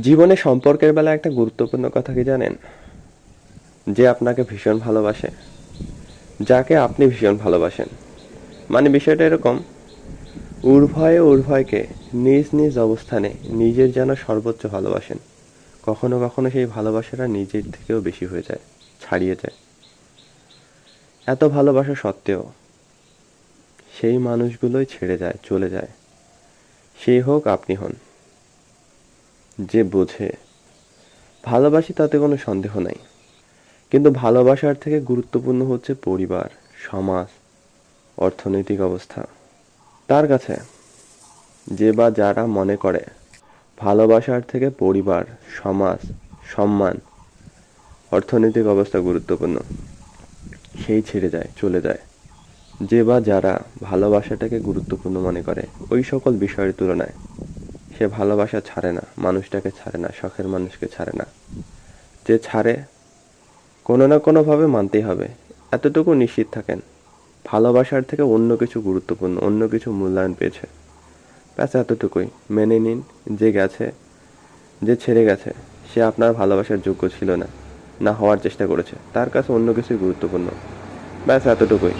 জীবনে সম্পর্কের বেলা একটা গুরুত্বপূর্ণ কথা কি জানেন? যে আপনাকে ভীষণ ভালোবাসে। যাকে আপনি ভীষণ ভালোবাসেন। মানে বিষয়টা এরকম, উর্ভয়ে উর্ভয়কে নিজ নিজ অবস্থানে নিজের যেন সর্বোচ্চ ভালোবাসেন। কখনো কখনো সেই ভালোবাসাটা নিজের থেকেও বেশি হয়ে যায়, ছাড়িয়ে যায়। এত ভালোবাসা সত্ত্বেও সেই মানুষগুলোই ছেড়ে যায়, চলে যায়। সেই হোক আপনি হন। যে বোঝে, ভালোবাসি তাতে কোনো সন্দেহ নাই। কিন্তু ভালোবাসার থেকে গুরুত্বপূর্ণ হচ্ছে পরিবার, সমাজ, অর্থনৈতিক অবস্থা। তার কাছে যে বা যারা মনে করে, ভালোবাসার থেকে পরিবার, সমাজ, সম্মান, অর্থনৈতিক অবস্থা গুরুত্বপূর্ণ, সেই ছেড়ে যায়, চলে যায়। যে বা যারা ভালোবাসাটাকে গুরুত্বপূর্ণ মনে করে, ওই সকল বিষয়ের তুলনায় সে ভালোবাসা ছাড়ে না, মানুষটাকে ছাড়ে না, শখের মানুষকে ছাড়ে না। যে ছাড়ে, কোনো না কোনোভাবে মানতেই হবে। এতটুকু নিশ্চিত থাকেন, ভালোবাসার থেকে অন্য কিছু গুরুত্বপূর্ণ, অন্য কিছু মূল্যায়ন পেয়েছে। ব্যাস এতটুকুই, মেনে নিন, যে গেছে, যে ছেড়ে গেছে, সে আপনার ভালোবাসার যোগ্য ছিল না না হওয়ার চেষ্টা করেছে, তার কাছে অন্য কিছুই গুরুত্বপূর্ণ। ব্যাস এতটুকুই।